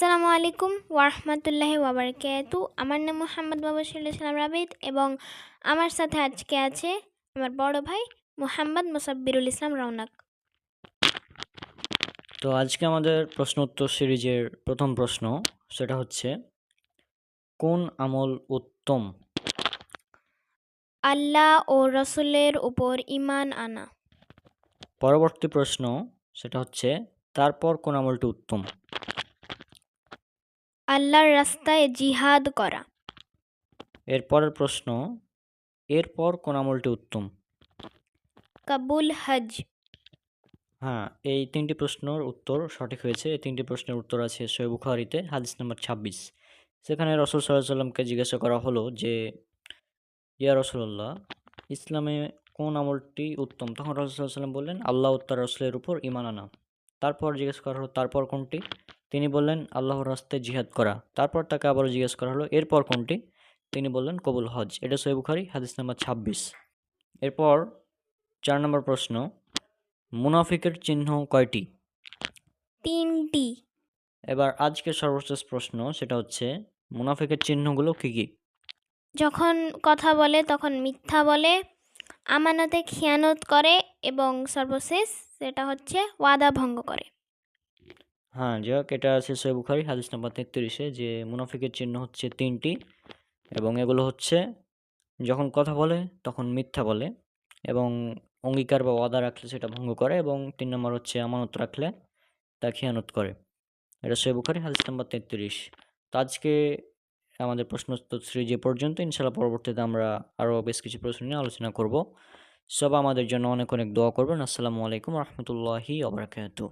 আসসালামু আলাইকুম ওয়ারহমতুল্লাহি ওয়াবারকাতু আমার নাম মোহাম্মদ মুবাশির ইসলাম রাবিদ এবং আমার সাথে আজকে আছে আমার বড় ভাই মোহাম্মদ মুসাব্বিরুল ইসলাম রৌনক তো আজকে আমাদের প্রশ্ন উত্তর সিরিজের প্রথম প্রশ্ন সেটা হচ্ছে কোন আমল উত্তম? আল্লাহ ও রসুলের উপর ইমান আনা। পরবর্তী প্রশ্ন সেটা হচ্ছে তারপর কোন আমলটি উত্তম? আল্লাহর রাস্তায় জিহাদ করা। এরপরের প্রশ্ন এরপর কোন আমলটি উত্তম? কাবুল হজ হ্যাঁ এই তিনটি প্রশ্নের উত্তর সঠিক হয়েছে। এই তিনটি প্রশ্নের উত্তর আছে সৈয় বুখারিতে হাদিস নম্বর ছাব্বিশ। সেখানে রসুল সাল্লামকে জিজ্ঞাসা করা হলো যে ইয়া রসুল্লাহ ইসলামে কোন আমলটি উত্তম? তখন রসুল সাল্লাম বললেন আল্লাহ উত্তর রসুলের উপর ইমান আনা। তারপর জিজ্ঞেস করা হলো তারপর কোনটি? তিনি বললেন আল্লাহর রাস্তায় জিহাদ করা। তারপর তাকে আবারও জিজ্ঞেস করা হলো এরপর কোনটি? তিনি বললেন কবুল হজ। এটা সৈয় বুখারি হাদিস নাম্বার ছাব্বিশ। এরপর চার নম্বর প্রশ্ন মুনাফিকের চিহ্ন কয়টি? তিনটি। এবার আজকের সর্বশেষ প্রশ্ন সেটা হচ্ছে মুনাফিকের চিহ্নগুলো কী কী? যখন কথা বলে তখন মিথ্যা বলে আমানতে খেয়ানত করে এবং সর্বশেষ সেটা হচ্ছে ওয়াদা ভঙ্গ করে। হ্যাঁ যাক এটা আছে সৈয় বুখারি হাদিস নাম্বার তেত্রিশে, যে মুনাফিকের চিহ্ন হচ্ছে তিনটি এবং এগুলো হচ্ছে যখন কথা বলে তখন মিথ্যা বলে এবং অঙ্গীকার বা ওয়াদা রাখলে সেটা ভঙ্গ করে এবং তিন নম্বর হচ্ছে আমানত রাখলে তা খেয়ানত করে। এটা সৈয় বুখারি, হাদিস নাম্বার তেত্রিশ। তো আজকে আমাদের প্রশ্ন সিরিজ এ পর্যন্ত ইনশাল্লাহ পরবর্তীতে আমরা আরও বেশ কিছু প্রশ্ন নিয়ে আলোচনা করব। সব আমাদের জন্য অনেক অনেক দোয়া করবেন। আসসালামু আলাইকুম রহমতুল্লাহি আবরাকাতু